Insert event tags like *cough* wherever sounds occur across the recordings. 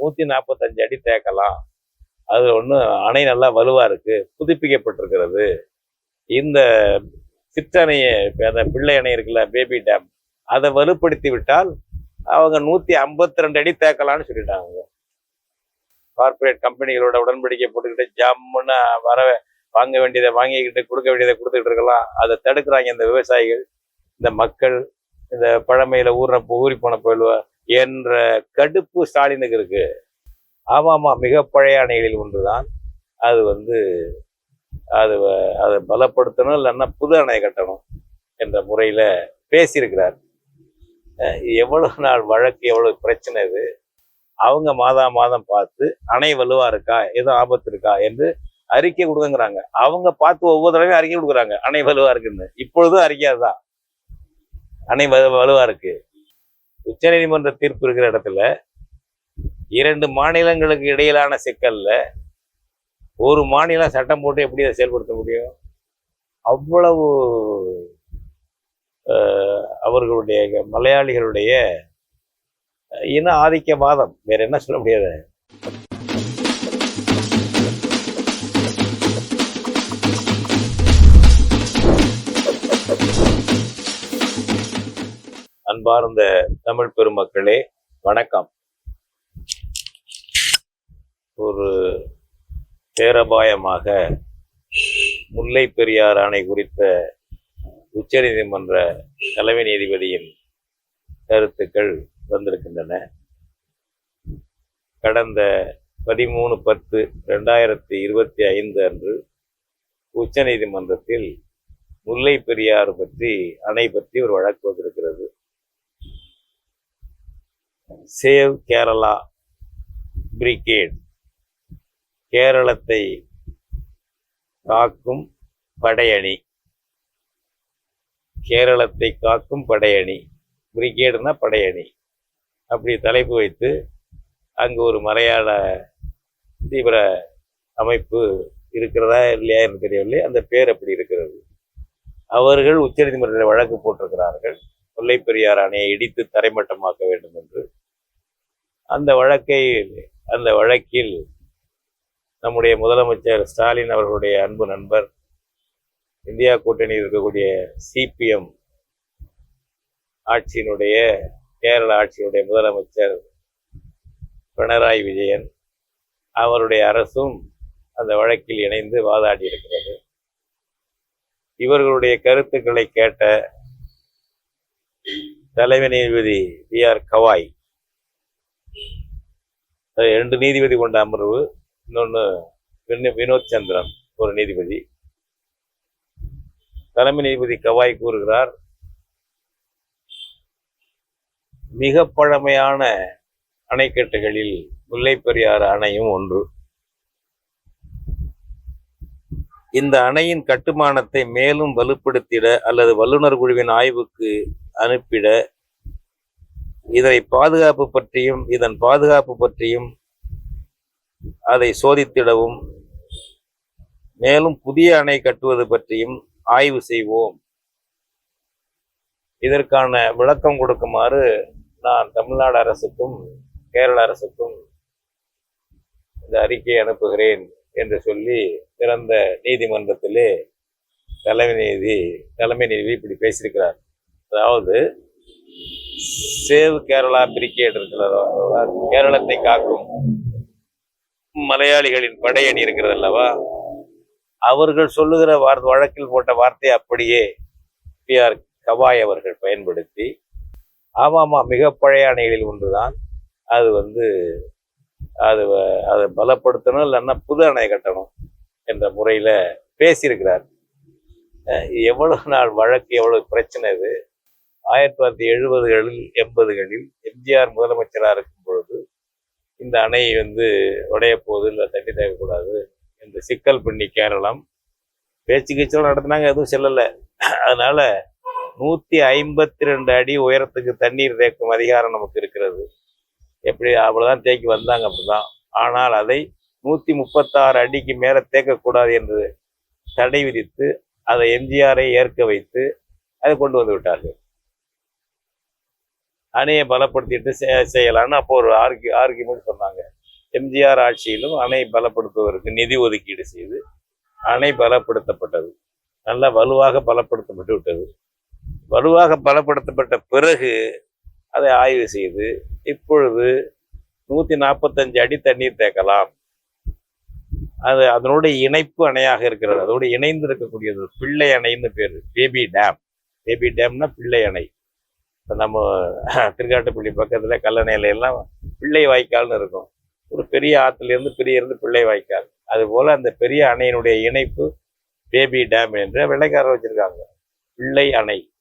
நூற்றி நாற்பத்தஞ்சு அடி தேக்கலாம். அது ஒன்று அணை நல்லா வலுவாக இருக்கு புதுப்பிக்கப்பட்டிருக்கிறது. இந்த சிற்றணையை அந்த பிள்ளை அணை இருக்குல்ல பேபி டேம் அதை வலுப்படுத்தி விட்டால் அவங்க நூற்றி ஐம்பத்தி ரெண்டு அடி தேக்கலாம்னு சொல்லிட்டாங்க. கார்பரேட் கம்பெனிகளோட உடன்படிக்கை போட்டுக்கிட்டு ஜம்முன்னு வர வாங்க வேண்டியதை வாங்கிக்கிட்டு கொடுக்க வேண்டியதை கொடுத்துக்கிட்டு இருக்கலாம். அதை தடுக்கிறாங்க இந்த விவசாயிகள் இந்த மக்கள் இந்த பழமையில ஊர்ன ஊறி போன போயிடுவா என்ற கடுப்பு ஸ்டாலினுக்கு இருக்கு. ஆமாமா மிக பழைய அணைகளில் ஒன்றுதான். அது வந்து அது அதை பலப்படுத்தணும் இல்லைன்னா புது அணை கட்டணும் என்ற முறையில் பேசியிருக்கிறார். எவ்வளவு நாள் வழக்கு எவ்வளவு பிரச்சனை இது? அவங்க மாதா மாதம் பார்த்து அணை வலுவா இருக்கா? எதுவும் ஆபத்து இருக்கா? என்று அறிக்கை கொடுக்குங்கிறாங்க அவங்க பார்த்து ஒவ்வொரு தடவையும் அறிக்கை கொடுக்குறாங்க. அணை வலுவா இருக்குன்னு. இப்பொழுதும் அறிக்கை அதுதான். அணை வலு வலுவா இருக்கு. உச்சநீதிமன்ற தீர்ப்பு இருக்கிற இடத்துல இரண்டு மாநிலங்களுக்கு இடையிலான சிக்கல்ல ஒரு மாநிலம் சட்டம் போட்டு எப்படி அதை செயல்படுத்த முடியும்? அவ்வளவு அவர்களுடைய மலையாளிகளுடைய இன ஆதிக்கவாதம். வேற என்ன சொல்ல முடியாது? அன்பார்ந்த தமிழ் பெருமக்களே வணக்கம். ஒரு பேரபாயமாக முல்லை பெரியார் அணை குறித்த உச்சநீதிமன்ற தலைமை நீதிபதியின் கருத்துக்கள் வந்திருக்கின்றன. கடந்த பதிமூணு பத்து ரெண்டாயிரத்தி இருபத்தி ஐந்து அன்று உச்சநீதிமன்றத்தில் முல்லை பெரியார் பற்றி அணை பற்றி ஒரு வழக்கு வந்திருக்கிறது. Save Kerala brigade. கேரளத்தை காக்கும் படையணி. கேரளத்தை காக்கும் படையணி. பிரிகேடுனா படையணி. அப்படி தலைப்பு வைத்து அங்கு ஒரு மலையாள தீவிர அமைப்பு இருக்கிறதா இல்லையா என்று தெரியவில்லை. அந்த பேர் அப்படி இருக்கிறது. அவர்கள் உச்சநீதிமன்றத்தில் வழக்கு போட்டிருக்கிறார்கள். கொல்லை பெரியார் அணையை இடித்து தரைமட்டமாக்க வேண்டும் என்று அந்த வழக்கை அந்த வழக்கில் நம்முடைய முதலமைச்சர் ஸ்டாலின் அவர்களுடைய அன்பு நண்பர் இந்தியா கூட்டணியில் இருக்கக்கூடிய சிபிஎம் ஆட்சியினுடைய கேரள ஆட்சியினுடைய முதலமைச்சர் பினராயி விஜயன் அவருடைய அரசும் அந்த வழக்கில் இணைந்து வாதாடி இருக்கிறது இவர்களுடைய கருத்துக்களை கேட்ட தலைமை நீதிபதி பி ஆர் கவாய் ரெண்டு நீதிபதி கொண்ட அமர்வு இன்னொன்று வினோத் சந்திரன் ஒரு நீதிபதி. தலைமை நீதிபதி கவாய் கூறுகிறார் மிக பழமையான அணைக்கட்டுகளில் முல்லை பெரியாறு அணையும் ஒன்று. இந்த அணையின் கட்டுமானத்தை மேலும் வலுப்படுத்திட அல்லது வல்லுநர் குழுவின் ஆய்வுக்கு அனுப்பிட இதை பாதுகாப்பு பற்றியும் இதன் பாதுகாப்பு பற்றியும் அதை சோதித்திடவும் மேலும் புதிய அணை கட்டுவது பற்றியும் ஆய்வு செய்வோம். இதற்கான விளக்கம் கொடுக்குமாறு நான் தமிழ்நாடு அரசுக்கும் கேரள அரசுக்கும் இந்த அறிக்கையை அனுப்புகிறேன் என்று சொல்லி திறந்த நீதிமன்றத்திலே தலைமை நீதி தலைமை நீதி இப்படி பேசியிருக்கிறார். அதாவது சேவ் கேரளா பிரிகேட் இருக்கிறதோ கேரளத்தை காக்கும் மலையாளிகளின் படையணி இருக்கிறது அல்லவா? அவர்கள் சொல்லுகிற வார் வழக்கில் போட்ட வார்த்தை அப்படியே பி ஆர் கவாய் அவர்கள் பயன்படுத்தி ஆமாமா மிக பழைய அணைகளில் ஒன்றுதான். அது வந்து அது அதை பலப்படுத்தணும் இல்லைன்னா புது அணை கட்டணும் என்ற முறையில் பேசியிருக்கிறார். எவ்வளவு நாள் வழக்கு எவ்வளவு பிரச்சனை இது? ஆயிரத்தி தொள்ளாயிரத்தி எழுபதுகளில் எண்பதுகளில் எம்ஜிஆர் முதலமைச்சராக இருக்கும் பொழுது இந்த அணை வந்து உடைய போது இல்லை தண்ணி தேக்கக்கூடாது என்று சிக்கல் பண்ணி கேரளம். பேச்சு கீச்சலும் நடத்தினாங்க எதுவும் செல்லலை. அதனால நூற்றி ஐம்பத்தி ரெண்டு அடி உயரத்துக்கு தண்ணீர் தேக்கும் அதிகாரம் நமக்கு இருக்கிறது. எப்படி அவ்வளோதான் தேக்கி வந்தாங்க அப்படிதான். ஆனால் அதை நூற்றி முப்பத்தாறு அடிக்கு மேலே தேக்கக்கூடாது என்று தடை விதித்து அதை எம்ஜிஆரை ஏற்க வைத்து அதை கொண்டு வந்து விட்டார்கள். அணையை பலப்படுத்திட்டு செய்யலாம்னு அப்போ ஒரு ஆர்கியூ ஆர்கியூமெண்ட் சொன்னாங்க. எம்ஜிஆர் ஆட்சியிலும் அணை பலப்படுத்துவதற்கு நிதி ஒதுக்கீடு செய்து அணை பலப்படுத்தப்பட்டது. நல்லா வலுவாக பலப்படுத்தப்பட்டு விட்டது. வலுவாக பலப்படுத்தப்பட்ட பிறகு அதை ஆய்வு செய்து இப்பொழுது நூற்றி நாற்பத்தஞ்சு அடி தண்ணீர் தேக்கலாம். அது அதனுடைய இணைப்பு அணையாக இருக்கிறது. அதோடு இணைந்து இருக்கக்கூடியது பிள்ளை அணைன்னு பேர். Baby dam. பேபி டேம்னா பிள்ளை அணை. நம்ம *laughs* திருக்காட்டுப்பள்ளி பக்கத்தில் கல்லணையில பிள்ளை வாய்க்கால்னு இருக்கும். ஒரு பெரிய ஆற்றுலேருந்து பெரிய இருந்து பிள்ளை வாய்க்கால். அதுபோல் அந்த பெரிய அணையினுடைய இணைப்பு பேபி டேம் என்று வெள்ளைக்காரர் வச்சுருக்காங்க. பிள்ளை அணை.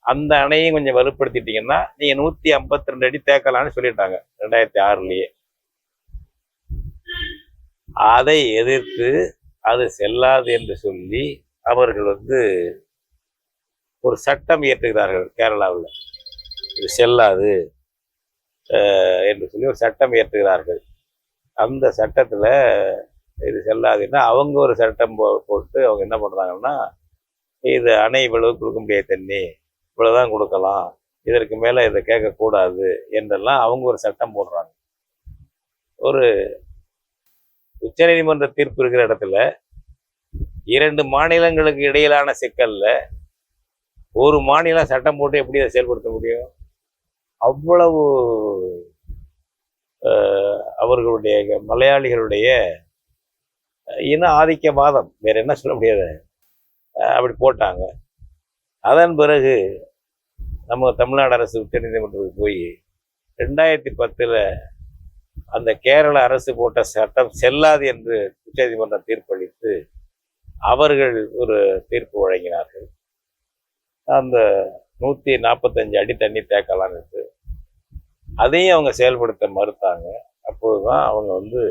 அந்த அணையும் கொஞ்சம் வலுப்படுத்திட்டீங்கன்னா நீங்கள் நூற்றி ஐம்பத்தி ரெண்டு அடி தேக்கலாம்னு சொல்லிட்டாங்க ரெண்டாயிரத்தி ஆறுலேயே. அதை எதிர்த்து அது செல்லாது என்று சொல்லி அவர்கள் வந்து ஒரு சட்டம் இயற்றுகிறார்கள் கேரளாவில். இது செல்லாது என்று சொல்லி ஒரு சட்டம் இயற்றுகிறார்கள். அந்த சட்டத்தில் இது செல்லாதுன்னா அவங்க ஒரு சட்டம் போ போட்டு அவங்க என்ன பண்ணுறாங்கன்னா இது அணை இவ்வளவு கொடுக்க முடியாது தண்ணி இவ்வளோதான் கொடுக்கலாம் இதற்கு மேலே இதை கேட்கக்கூடாது என்றெல்லாம் அவங்க ஒரு சட்டம் போடுறாங்க. ஒரு உச்சநீதிமன்ற தீர்ப்பு இருக்கிற இடத்துல இரண்டு மாநிலங்களுக்கு இடையிலான சிக்கலில் ஒரு மாநிலம் சட்டம் போட்டு எப்படி அதை செயல்படுத்த முடியும்? அவ்வளவு அவர்களுடைய மலையாளிகளுடைய இன ஆதிக்கவாதம். வேற என்ன சொல்ல முடியாது. அப்படி போட்டாங்க. அதன் பிறகு நம்ம தமிழ்நாடு அரசு உச்சநீதிமன்றத்துக்கு போய் ரெண்டாயிரத்தி பத்தில் அந்த கேரள அரசு போட்ட சட்டம் செல்லாது என்று உச்சநீதிமன்றம் தீர்ப்பளித்து அவர்கள் ஒரு தீர்ப்பு வழங்கினார்கள். அந்த நூற்றி நாற்பத்தஞ்சு அடி தண்ணி தேக்கலாம் இருக்கு. அதையும் அவங்க செயல்படுத்த மறுத்தாங்க. அப்போதுதான் அவங்க வந்து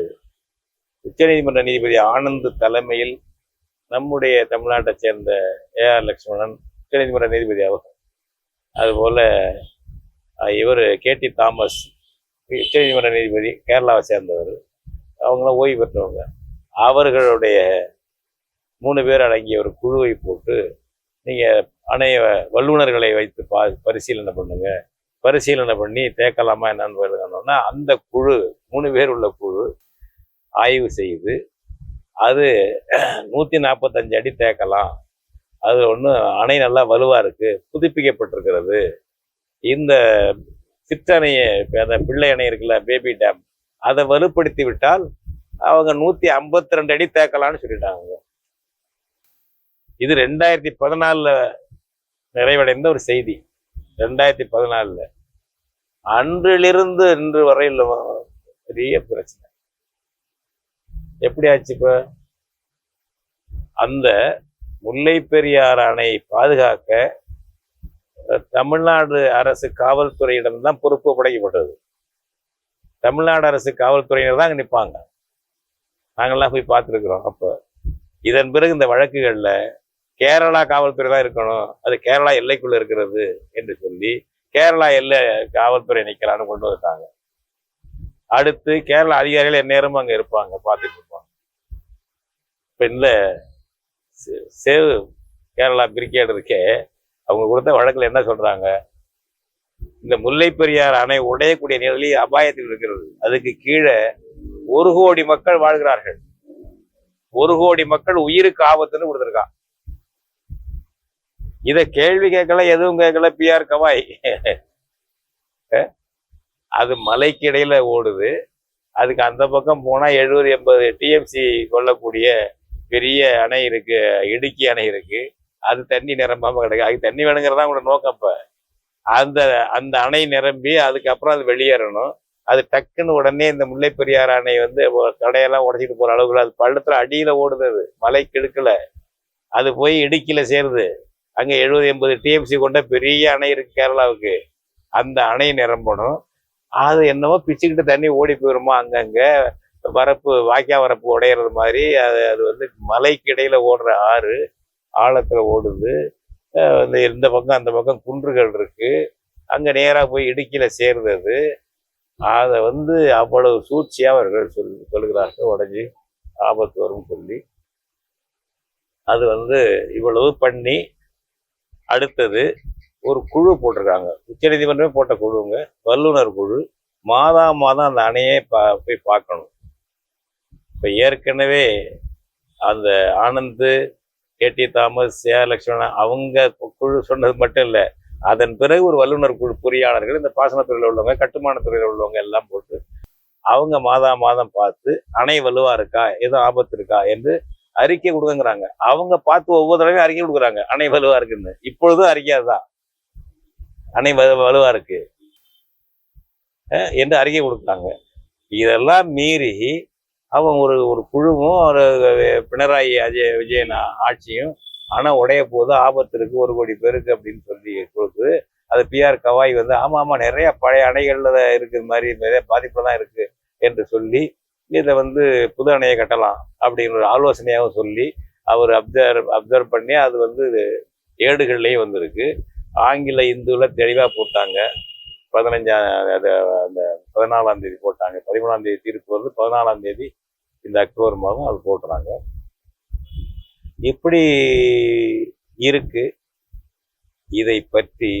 உச்சநீதிமன்ற நீதிபதி ஆனந்த் தலைமையில் நம்முடைய தமிழ்நாட்டை சேர்ந்த ஏஆர் லக்ஷ்மணன் உச்சநீதிமன்ற நீதிபதி அவர். அதுபோல் இவர் கேடி தாமஸ் உச்சநீதிமன்ற நீதிபதி கேரளாவை சேர்ந்தவர். அவங்களாம் ஓய்வு பெற்றவங்க. அவர்களுடைய மூணு பேர் அடங்கிய ஒரு குழுவை போட்டு நீங்கள் அணைய வல்லுநர்களை வைத்து பா பரிசீலனை பண்ணுங்கள் பரிசீலனை பண்ணி தேக்கலாமா என்னன்னு எழுதணும்னா அந்த குழு மூணு பேர் உள்ள குழு ஆய்வு செய்து அது நூற்றி நாற்பத்தஞ்சு அடி தேக்கலாம். அது ஒன்று அணை நல்லா வலுவாக இருக்குது புதுப்பிக்கப்பட்டிருக்கிறது. இந்த சிற்றணையை அந்த பிள்ளை அணை இருக்குல்ல பேபி டேம் அதை வலுப்படுத்தி விட்டால் அவங்க நூற்றி ஐம்பத்தி ரெண்டு அடி தேக்கலாம்னு சொல்லிட்டாங்க. இது ரெண்டாயிரத்தி பதினாலில் நிறைவடைந்த ஒரு செய்தி. ரெண்டாயிரத்தி பதினாலில். அன்றிலிருந்து இன்று வரையில் பெரிய பிரச்சனை. எப்படி ஆச்சு இப்போ? அந்த முல்லை பெரியார் அணை பாதுகாக்க தமிழ்நாடு அரசு காவல்துறையிடம்தான் பொறுப்பு படைக்கப்பட்டது தமிழ்நாடு அரசு காவல்துறையினர் தான் அங்கே நிற்பாங்க நாங்கள்லாம் போய் பார்த்துருக்குறோம். அப்போ இதன் பிறகு இந்த வழக்குகளில் கேரளா காவல்துறை தான் இருக்கணும். அது கேரளா எல்லைக்குள்ள இருக்கிறது என்று சொல்லி கேரளா எல்லை காவல்துறை நிற்கலான்னு கொண்டு வந்துட்டாங்க. அடுத்து கேரளா அதிகாரிகள் எந்நேரமும் அங்கே இருப்பாங்க பார்த்துட்டு இருப்பாங்க. இப்போ இந்த சேவு சேவ் கேரளா பிரிகேட் இருக்கே அவங்க கொடுத்த வழக்கில் என்ன சொல்றாங்க? இந்த முல்லை பெரியார் அணை உடையக்கூடிய நிலையில் அபாயத்தில் இருக்கிறது. அதுக்கு கீழே ஒரு கோடி மக்கள் வாழ்கிறார்கள். ஒரு கோடி மக்கள் உயிருக்கு ஆபத்துன்னு கொடுத்துருக்கான் இதை கேள்வி கேட்கல எதுவும் கேட்கல பிஆர் கவாய். அது மலைக்கு இடையில ஓடுது. அதுக்கு அந்த பக்கம் போனா எழுபது எண்பது டிஎம்சி கொள்ளக்கூடிய பெரிய அணை இருக்கு இடுக்கி அணை இருக்கு. அது தண்ணி நிரம்பாம கிடக்கு. அதுக்கு தண்ணி வேணுங்கிறதா உங்களோட நோக்கம் இப்ப அந்த அந்த அணை நிரம்பி அதுக்கப்புறம் அது வெளியேறணும். அது டக்குன்னு உடனே இந்த முல்லை பெரியார் அணை வந்து கடையெல்லாம் உடைச்சிட்டு போற அளவுக்கு அது பள்ளத்துல அடியில ஓடுது அது. மலை கிடுக்கல அது போய் இடுக்கில சேருது. அங்கே எழுபது எண்பது டிஎம்சி கொண்ட பெரிய அணை இருக்கு கேரளாவுக்கு. அந்த அணை நிரம்பணும். அது என்னவோ பிச்சுக்கிட்டு தண்ணி ஓடி போயிருமா அங்கங்கே. வரப்பு வாய்க்கா வரப்பு உடையிறது மாதிரி அது அது வந்து மலைக்கு இடையில ஓடுற ஆறு ஆழத்தில் ஓடுது. அஹ் இந்த இந்த பக்கம் அந்த பக்கம் குன்றுகள் இருக்கு. அங்கே நேராக போய் இடுக்கியில் சேருது அது. அதை வந்து அவ்வளவு சூழ்ச்சியாக அவர்கள் சொல் சொல்கிறார்கள். உடஞ்சி ஆபத்து வரும்னு சொல்லி. அது வந்து இவ்வளவு பண்ணி அடுத்தது ஒரு குழு போட்டிருக்காங்க. உச்சநீதிமன்றமே போட்ட குழுங்க. வல்லுனர் குழு. மாதா மாதம் அந்த அணையை பா போய் பார்க்கணும். இப்போ ஏற்கனவே அந்த ஆனந்து கேடி தாமஸ் சே லட்சுமணன் அவங்க குழு சொன்னது மட்டும் இல்லை. அதன் பிறகு ஒரு வல்லுனர் குழு பொறியாளர்கள் இந்த பாசனத்துறையில் உள்ளவங்க கட்டுமானத்துறையில் உள்ளவங்க எல்லாம் போட்டு அவங்க மாதா மாதம் பார்த்து அணை வலுவாக இருக்கா? எதுவும் ஆபத்து இருக்கா? என்று அறிக்கை கொடுக்குறாங்க அவங்க பார்த்து ஒவ்வொரு தடவையும் அறிக்கை கொடுக்குறாங்க. அணை வலுவா இருக்குன்னு. இப்பொழுதும் அறிக்கை அதுதான். அணை வலுவா இருக்கு. அஹ் என்று அறிக்கை கொடுக்குறாங்க. இதெல்லாம் மீறி அவன் ஒரு ஒரு குழுவும் ஒரு பினராயி அஜய் விஜயன் ஆட்சியும் அணை உடைய போது ஆபத்து இருக்கு ஒரு கோடி பேருக்கு அப்படின்னு சொல்லி கொடுத்து அது பிஆர் கவாய் வந்து ஆமா ஆமா நிறைய பழைய அணைகள்ல இருக்கிற மாதிரி நிறைய பாதிப்பு தான் இருக்கு என்று சொல்லி இதை வந்து புது அணையை கட்டலாம் அப்படிங்கிற ஒரு ஆலோசனையாகவும் சொல்லி அவர் அப்சர்வ் அப்சர்வ் பண்ணி அது வந்து ஏடுகள்லேயும் வந்திருக்கு. ஆங்கில இந்துவில் தெளிவாக போட்டாங்க. பதினஞ்சாம் அது அந்த பதினாலாம் தேதி போட்டாங்க. பதிமூணாம் தேதி தீர்ப்பு வருது பதினாலாம் தேதி இந்த அக்டோபர் மாதம் அது போட்டுறாங்க இப்படி இருக்கு. இதை பற்றி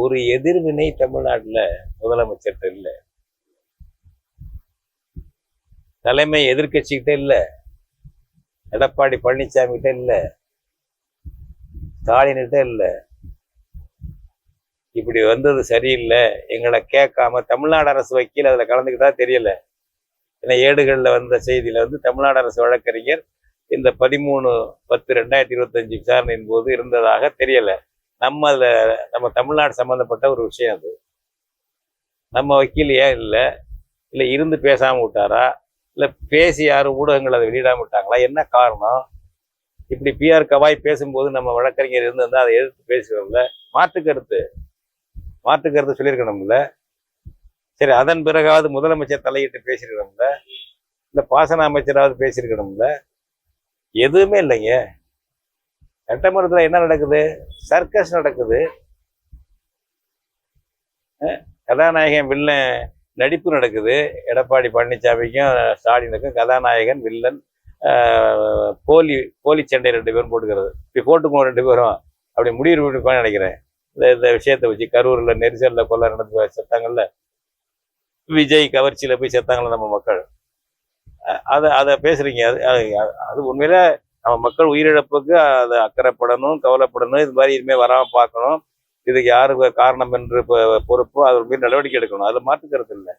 ஒரு எதிர்வினை தமிழ்நாட்டில் முதலமைச்சர்கிட்ட இல்லை. தலைமை எதிர்கட்சிகிட்ட இல்லை. எடப்பாடி பழனிசாமி கிட்ட இல்லை. ஸ்டாலின்கிட்ட இல்லை. இப்படி வந்தது சரியில்லை. எங்களை கேட்காம தமிழ்நாடு அரசு வக்கீல் அதில் கலந்துக்கிட்டா தெரியல. ஏன்னா ஏடுகளில் வந்த செய்தியில வந்து தமிழ்நாடு அரசு வழக்கறிஞர் இந்த பதிமூணு பத்து ரெண்டாயிரத்தி இருபத்தஞ்சு விசாரணையின் போது இருந்ததாக தெரியலை. நம்ம அதில் நம்ம தமிழ்நாடு சம்மந்தப்பட்ட ஒரு விஷயம் அது. நம்ம வக்கீல் ஏன் இல்லை? இல்லை இருந்து பேசாமல் விட்டாரா? இல்லை பேசி யாரும் ஊடகங்கள் அதை வெளியிடாமல் விட்டாங்களா? என்ன காரணம்? இப்படி பிஆர் கவாய் பேசும்போது நம்ம வழக்கறிஞர் இருந்திருந்தா அதை எதிர்த்து பேசுகிறோம்ல. மாற்று கருத்து. மாற்று கருத்து சொல்லியிருக்கணும்ல. சரி அதன் பிறகாவது முதலமைச்சர் தலையிட்டு பேசியிருக்கணும்ல. இல்லை பாசன அமைச்சராவது பேசியிருக்கணும்ல. எதுவுமே இல்லைங்க. சட்டமன்றத்தில் என்ன நடக்குது? சர்க்கஸ் நடக்குது. கதாநாயகன் வில்லன் நடிப்பு நடக்குது. எடப்பாடி பழனிசாமிக்கும் ஸ்டாலினுக்கும் கதாநாயகன் வில்லன் போலி போலி சண்டை ரெண்டு பேரும் போட்டுக்கிறது. இப்படி போட்டுக்கணும் ரெண்டு பேரும். அப்படி முடிவு பண்ணிப்பான்னு நினைக்கிறேன். இந்த இந்த விஷயத்தை வச்சு கரூரில் நெரிசலில் கொள்ள நடந்து செத்தாங்கல்ல? விஜய் கவர்ச்சியில் போய் செத்தாங்கல்ல நம்ம மக்கள்? அதை அதை பேசுகிறீங்க அது அது- உண்மையில் நம்ம மக்கள் உயிரிழப்புக்கு அதை அக்கறைப்படணும் கவலைப்படணும். இது மாதிரி இனிமேல் வராமல் பார்க்கணும். இதுக்கு யாரு காரணம் என்று பொ- பொறுப்போ அது மீது நடவடிக்கை எடுக்கணும். அதில் மாற்றுக்கிறது இல்லை.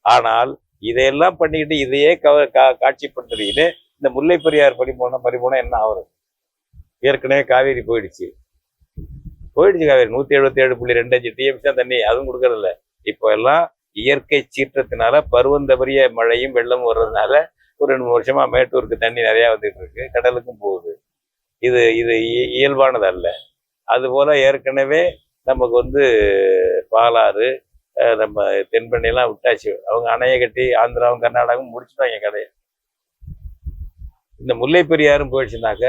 ஆனால் இதையெல்லாம் பண்ணிக்கிட்டு இதையே கவ கா காட்சிப்படுத்துறீங்கன்னு இந்த முல்லை பெரியார் படி பறிபோனா என்ன ஆகுறது ஏற்கனவே காவேரி போயிடுச்சு. போயிடுச்சு காவேரி. நூத்தி எழுபத்தி ஏழு புள்ளி ரெண்டு அஞ்சு டிஎம்சி தான் தண்ணி. அதுவும் கொடுக்கறதில்ல இப்போ எல்லாம் இயற்கை சீற்றத்தினால பருவந்தபரிய மழையும் வெள்ளமும் வர்றதுனால ஒரு ரெண்டு மூணு வருஷமா மேட்டூருக்கு தண்ணி நிறைய வந்துட்டு இருக்கு. கடலுக்கும் போகுது. இது இது இயல்பானது அல்ல அதுபோல ஏற்கனவே நமக்கு வந்து பாலாறு நம்ம தென்பண்ணையெல்லாம் விட்டாச்சு. அவங்க அணையை கட்டி ஆந்திராவும் கர்நாடகாவும் முடிச்சுட்டாங்க கடையை. இந்த முல்லை பெரியாரும் போயிடுச்சுனாக்க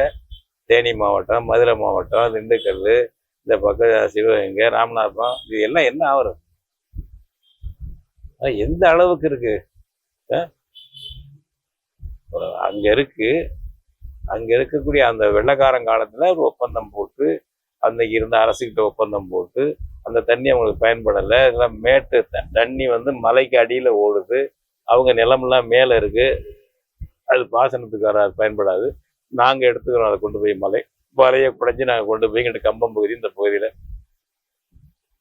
தேனி மாவட்டம் மதுரை மாவட்டம் திண்டுக்கல் இந்த பக்கம் சிவகங்கை ராமநாதபுரம் இது எல்லாம் என்ன ஆகுறது எந்த அளவுக்கு இருக்கு? அங்க இருக்கு. அங்க இருக்கக்கூடிய அந்த வெள்ளக்காரன் காலத்துல ஒரு ஒப்பந்தம் போட்டு அன்னைக்கு இருந்த அரசுக்கிட்ட ஒப்பந்தம் போட்டு அந்த தண்ணி அவங்களுக்கு பயன்படலை. இதெல்லாம் மேட்டு த- தண்ணி வந்து மலைக்கு அடியில் ஓடுது. அவங்க நிலமெல்லாம் மேலே இருக்குது அது பாசனத்துக்கு வர அது பயன்படாது. நாங்கள் எடுத்துக்கிறோம் அதை கொண்டு போய் மலை. மலையை குடைஞ்சி நாங்கள் கொண்டு போய் இங்கிட்டு கம்பம் பகுதி இந்த பகுதியில்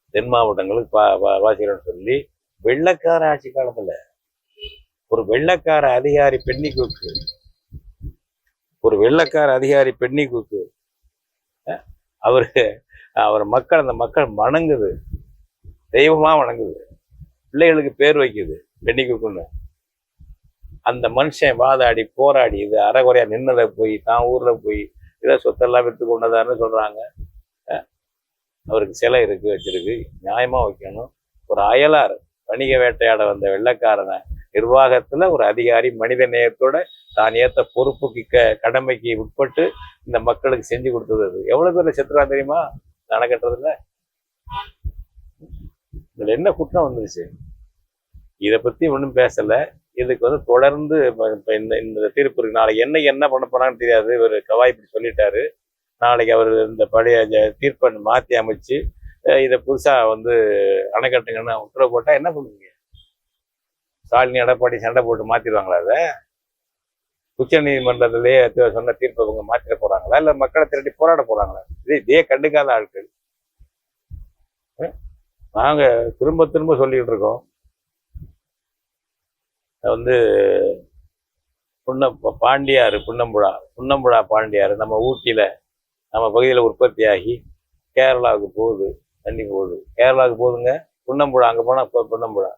தென் மாவட்டங்களுக்கு பா வாசிக்கிறோம்னு சொல்லி வெள்ளக்கார ஆட்சி காலத்தில் ஒரு வெள்ளக்கார அதிகாரி பெண்ணி கூக்கு ஒரு வெள்ளக்கார அதிகாரி பெண்ணி கூக்கு அவரு அவர் மக்கள் அந்த மக்கள் வணங்குது. தெய்வமாக வணங்குது. பிள்ளைகளுக்கு பேர் வைக்குது பெண்ணி அந்த மனுஷன் வாதாடி போராடி இது அறகுறையாக நின்னதை போய் தான் ஊரில் போய் இதை சொத்தெல்லாம் விற்று கொண்டதான்னு சொல்கிறாங்க அவருக்கு சிலை இருக்கு வச்சிருக்கு. நியாயமாக வைக்கணும். ஒரு அயலார் வணிக வேட்டையாட வந்த வெள்ளைக்காரனை நிர்வாகத்துல ஒரு அதிகாரி மனித நேயத்தோட தான் ஏத்த பொறுப்புக்கு க கடமைக்கு உட்பட்டு இந்த மக்களுக்கு செஞ்சு கொடுத்தது அது. எவ்வளவு பேர் செத்துறான் தெரியுமா? அணை கட்டுறதுல. இதுல என்ன குற்றம் வந்துருச்சு? இதை பத்தி ஒன்றும் பேசல. இதுக்கு வந்து தொடர்ந்து இந்த இந்த தீர்ப்பு இருக்கு நாளைக்கு என்னைக்கு என்ன பண்ண போறான்னு தெரியாது. இவர் கவாய் இப்படி சொல்லிட்டாரு. நாளைக்கு அவர் இந்த பழைய தீர்ப்பை மாத்தி அமைச்சு இதை புதுசாக வந்து அணை கட்டுங்கன்னு உத்தரவு போட்டால் என்ன பண்ணுவீங்க? ஸ்டாலினி எடப்பாடி சண்டை போட்டு மாற்றிடுவாங்களா அதை? உச்ச நீதிமன்றத்திலேயே சொன்ன தீர்ப்பை இவங்க மாற்றிட போறாங்களா? இல்லை மக்களை திரட்டி போராட போறாங்களா? இதே இதே கண்டுக்காத ஆட்கள். நாங்கள் திரும்ப திரும்ப சொல்லிக்கிட்டு இருக்கோம். வந்து புன்ன பாண்டியாறு புன்னம்புழா புன்னம்புழா பாண்டியாறு நம்ம ஊட்டியில நம்ம பகுதியில் உற்பத்தியாகி கேரளாவுக்கு போகுது தண்ணி போகுது. கேரளாவுக்கு போகுதுங்க புன்னம்புழா அங்கே போனால் புன்னம்புழா.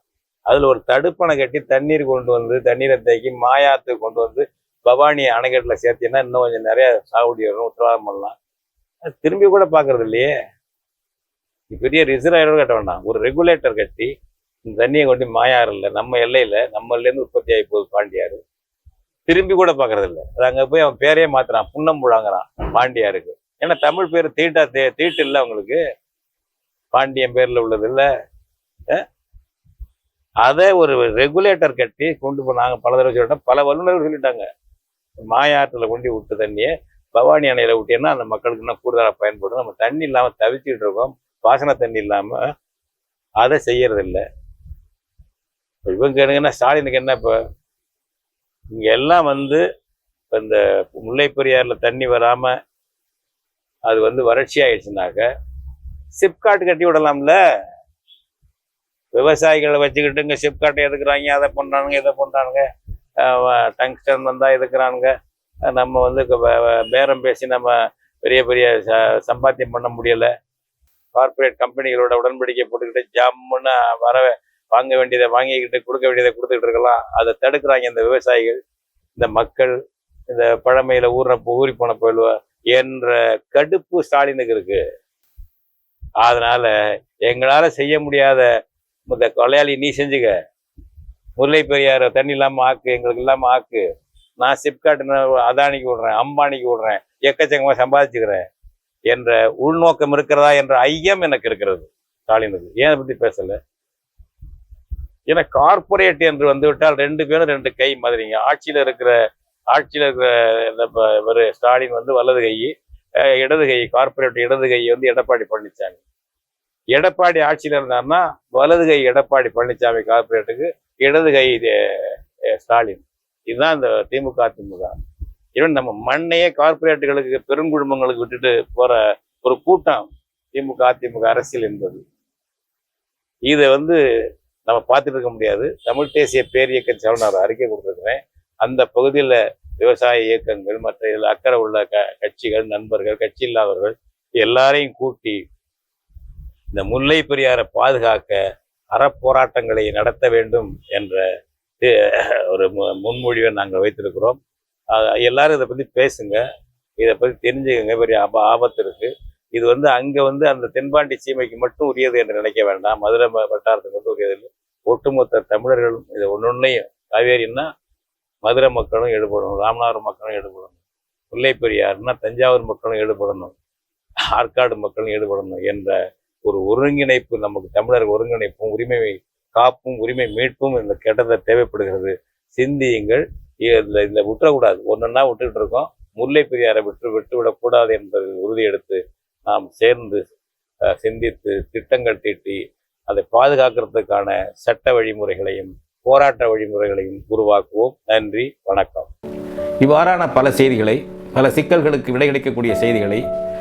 அதில் ஒரு தடுப்பணை கட்டி தண்ணீர் கொண்டு வந்து தண்ணீரை தேக்கி மாயாத்துக்கு கொண்டு வந்து பவானி அணைக்கட்டில் சேர்த்தீங்கன்னா இன்னும் கொஞ்சம் நிறைய சாகுபடி வரும் உத்தரவாதம் பண்ணலாம். திரும்பி கூட பார்க்கறது இல்லையே. பெரிய ரிசர்வாயரோட கட்ட வேண்டாம். ஒரு ரெகுலேட்டர் கட்டி இந்த தண்ணியை கொண்டு மாயாறுல நம்ம எல்லையில நம்மளேருந்து உற்பத்தி ஆகி போகுது பாண்டியார் திரும்பி கூட பார்க்கறது இல்லை. அது அங்கே போய் அவன் பேரையே மாத்துறான் புன்னம்புழாங்கிறான் பாண்டியாருக்கு. ஏன்னா தமிழ் பேர் தீட்டா தே தீட்டு இல்லை அவங்களுக்கு. பாண்டியன் பேர்ல உள்ளது இல்லை. அதை ஒரு ரெகுலேட்டர் கட்டி கொண்டு போ நாங்கள் பல தடவை சொல்லிட்டோம். பல வல்லுநர்கள் சொல்லிட்டாங்க. மாயாற்றில் கொண்டு விட்டு தண்ணியை பவானி அணையில் விட்டீங்கன்னா அந்த மக்களுக்கு இன்னும் கூடுதலாக பயன்படும். நம்ம தண்ணி இல்லாமல் தவிச்சிட்டு இருக்கோம். பாசன தண்ணி இல்லாமல் அதை செய்யறது இல்லை இவங்க என்னங்கன்னா ஸ்டாலினுக்கு என்ன இப்போ? இங்கே எல்லாம் வந்து இப்போ இந்த முல்லை பெரியாரில் தண்ணி வராமல் அது வந்து வறட்சி ஆயிடுச்சுனாக்க சிப்காட் கட்டி விடலாம்ல. விவசாயிகளை வச்சுக்கிட்டு இங்கே சிப்காட்டை எதுக்குறாங்க? அதை பண்ணுறானுங்க இதை பண்ணுறானுங்க டங்ஸ்டன் வந்தால் எதுக்குறானுங்க? நம்ம வந்து பேரம் பேசி நம்ம பெரிய பெரிய ச சம்பாத்தியம் பண்ண முடியலை. கார்ப்பரேட் கம்பெனிகளோட உடன்படிக்கை போட்டுக்கிட்டு ஜம்முன்னு வர வாங்க வேண்டியதை வாங்கிக்கிட்டு கொடுக்க வேண்டியதை கொடுத்துக்கிட்டு இருக்கலாம். அதை தடுக்கிறாங்க இந்த விவசாயிகள். இந்த மக்கள் இந்த பழமையில ஊற ஊறி போன போயிடுவா என்ற கடுப்பு ஸ்டாலினுக்கு இருக்கு. அதனால எங்களால செய்ய முடியாத இந்த கொலையாளி நீ செஞ்சுக்க. முல்லை பெரியார் தண்ணி இல்லாம ஆக்கு எங்களுக்கு இல்லாம ஆக்கு. நான் சிப்காட் அதானிக்கு விடுறேன் அம்பானிக்கு விடுறேன் எக்கச்சக்கமா சம்பாதிச்சுக்கிறேன் என்ற உள்நோக்கம் இருக்கிறதா என்ற ஐயம் எனக்கு இருக்கிறது. ஸ்டாலினுக்கு. ஏன் அதை பத்தி பேசல? ஏன்னா கார்ப்பரேட் என்று வந்து விட்டால் ரெண்டு பேரும் ரெண்டு கை மாதிரிங்க ஆட்சியில் இருக்கிற ஆட்சியில இருக்கிற இந்த ப- ஸ்டாலின் வந்து வலது கை இடது கை கார்ப்பரேட் இடது கை வந்து எடப்பாடி பழனிசாமி எடப்பாடி ஆட்சியில் இருந்தாருன்னா வலது கை எடப்பாடி பழனிசாமி கார்ப்பரேட்டுக்கு இடது கை ஸ்டாலின். இதுதான் இந்த திமுக அதிமுக இவன் நம்ம மண்ணையே கார்ப்பரேட்டுகளுக்கு பெருங்குழுமங்களுக்கு விட்டுட்டு போற ஒரு கூட்டம் திமுக அதிமுக அரசியல் என்பது. இதை வந்து நம்ம பார்த்துட்டு இருக்க முடியாது. தமிழ் தேசிய பேரியக்க செவனார் அறிக்கை கொடுத்துருக்கிறேன். அந்த பகுதியில் விவசாய இயக்கங்கள் மற்ற இதில் அக்கறை உள்ள க கட்சிகள் நண்பர்கள் கட்சி இல்லாதவர்கள் எல்லாரையும் கூட்டி இந்த முல்லை பெரியாரை பாதுகாக்க அறப்போராட்டங்களை நடத்த வேண்டும் என்ற ஒரு மு- முன்மொழிவை நாங்கள் வைத்திருக்கிறோம். எல்லாரும் இதை பற்றி பேசுங்க. இதை பற்றி தெரிஞ்சுக்கங்க. பெரிய ஆப ஆபத்து இருக்குது இது வந்து அங்கே வந்து அந்த தென்பாண்டி சீமைக்கு மட்டும் உரியது என்று நினைக்க வேண்டாம். மதுரை ம- வட்டாரத்துக்கு மட்டும் உரியது இல்லை. ஒட்டுமொத்த தமிழர்களும் இது ஒன்னொன்னையும் காவேரின்னா மதுரை மக்களும் ஈடுபடணும். ராமநாதபுரம் மக்களும் ஈடுபடணும். முல்லை பெரியார்னா தஞ்சாவூர் மக்களும் ஈடுபடணும். ஆற்காடு மக்களும் ஈடுபடணும் என்ற ஒரு ஒருங்கிணைப்பு நமக்கு தமிழர் ஒருங்கிணைப்பும் உரிமை காப்பும் உரிமை மீட்பும் இந்த கெட்டதை தேவைப்படுகிறது. சிந்தியுங்கள். இதில் இந்த விட்டுறக்கூடாது. ஒன்றா விட்டுக்கிட்டு இருக்கோம். முல்லை பெரியாரை விட்டு விட்டு விடக்கூடாது என்பதை உறுதியெடுத்து நாம் சேர்ந்து சிந்தித்து திட்டங்கள் தீட்டி அதை பாதுகாக்கிறதுக்கான சட்ட வழிமுறைகளையும் போராட்ட வழிமுறைகளையும் உருவாக்குவோம். நன்றி. வணக்கம். இவ்வாறான பல செய்திகளை பல சிக்கல்களுக்கு விடையளிக்கக்கூடிய செய்திகளை